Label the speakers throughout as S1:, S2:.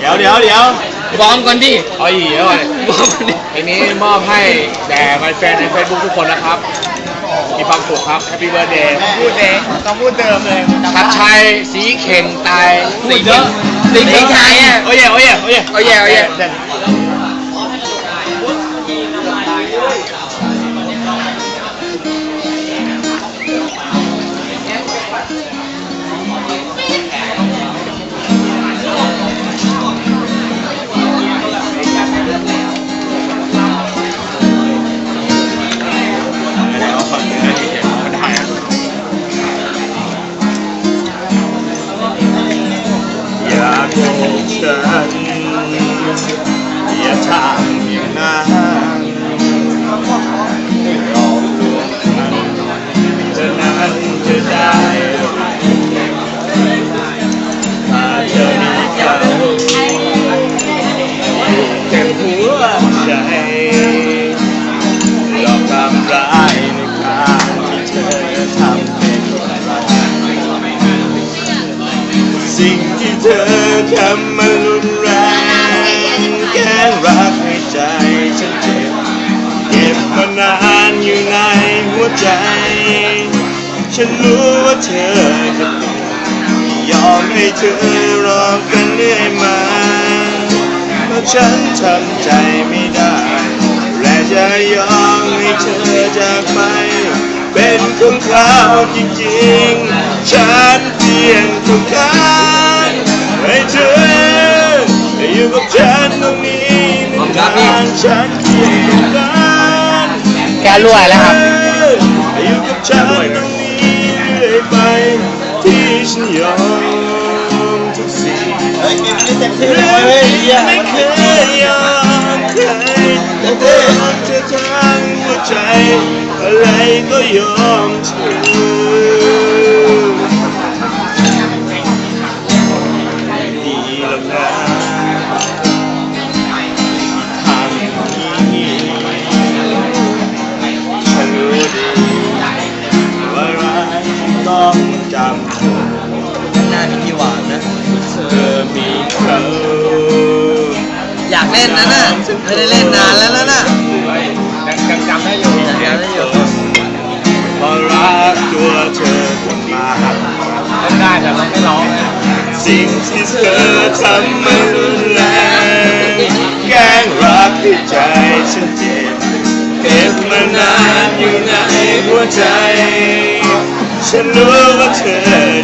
S1: เดี๋ยวเดี๋ยวเดี๋ยว
S2: วอร์มก่อนดิ
S1: เอาอีกแล้วเนี่ยว
S2: อร์มก่อนดิ
S1: เพลงนี้มอบให้แด่แฟนในเฟซบุ๊กทุกคนนะครับ มีความสุขครับ Happy Birthday
S3: พูดเองต้องพูดเดิมเลย
S1: ชัดชัยสีเข่งตาย
S2: พูดเยอะสิงห์ไทยอะ
S1: โอ้ยโอ้ยโอ้ย
S2: เอาแย่เอาแย่
S1: เด่นอยากพบฉั เธอทำมันรุนแรงแกล้งรักให้ใจฉันเจ็บเก็บมานานอยู่ในหัวใจ ฉันรู้ว่าเธอจะเปลี่ยนยอมให้เธอรอกันเรื่อยมาเพราะฉันทำใจไม่ได้ และจะยอมให้เธอจากไป เป็นของเขาจริงๆ ฉันเพียงต้องกา กับฉันตรงนี้นทานๆฉันเพียงต้องการ
S2: แกรวยแล้วครับ
S1: อยู่กับฉันตรงนี้เรื่อยไปที่ฉันยอมทุกสิ่ง
S3: เฮ้ยกินนี่เต็มที่
S1: เรื่
S3: เล
S1: อย
S3: เฮ้ย
S1: ๆไม่เคยยอมใครแต่เธอเธอทั้งหัวใจอะไรก็ยอมเธอ ล่นนะ
S3: น่ะไม่ได้เล่นนานแล้วนะน่ะ
S1: ยังจำได้อยู่
S3: อยากเล่นอยู่
S1: เพราะรักตัวเธอคนมาเล่นได้แต่เราไม่ร้องสิ่งที่เธอทำมันรุนแรงแกล้งรักที่ใจฉันเจ็บเก็บมานานอยู่ในหัวใจ ฉันรู้ว่าเธอ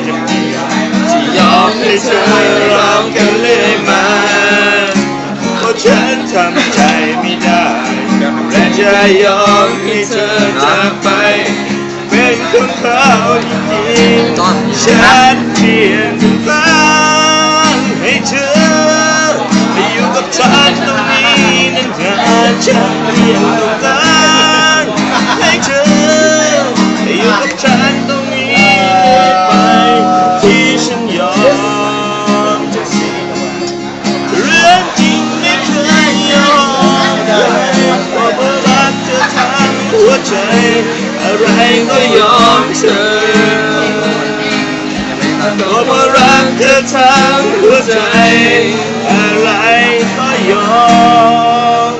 S1: จะเปลี่ยนที่ยอมให้เธอ ทำใจไม่ได้และจะยอมให้เธอจากไป เป็นของเขาจริงๆฉันเพียงต้องกาให้เธออยู่กับฉันตรงนี้นานๆฉันเพียง ใจ อะไรก็ยอมเธอตักว่ารักเธอทั้งหัวใจ อะไรก็ยอม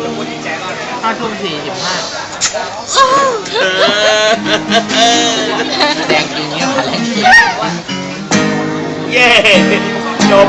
S1: ห้าทุ่มสี่สิบห้าแดงจริง
S2: เนี่ยแดงจริง
S1: เย้จบ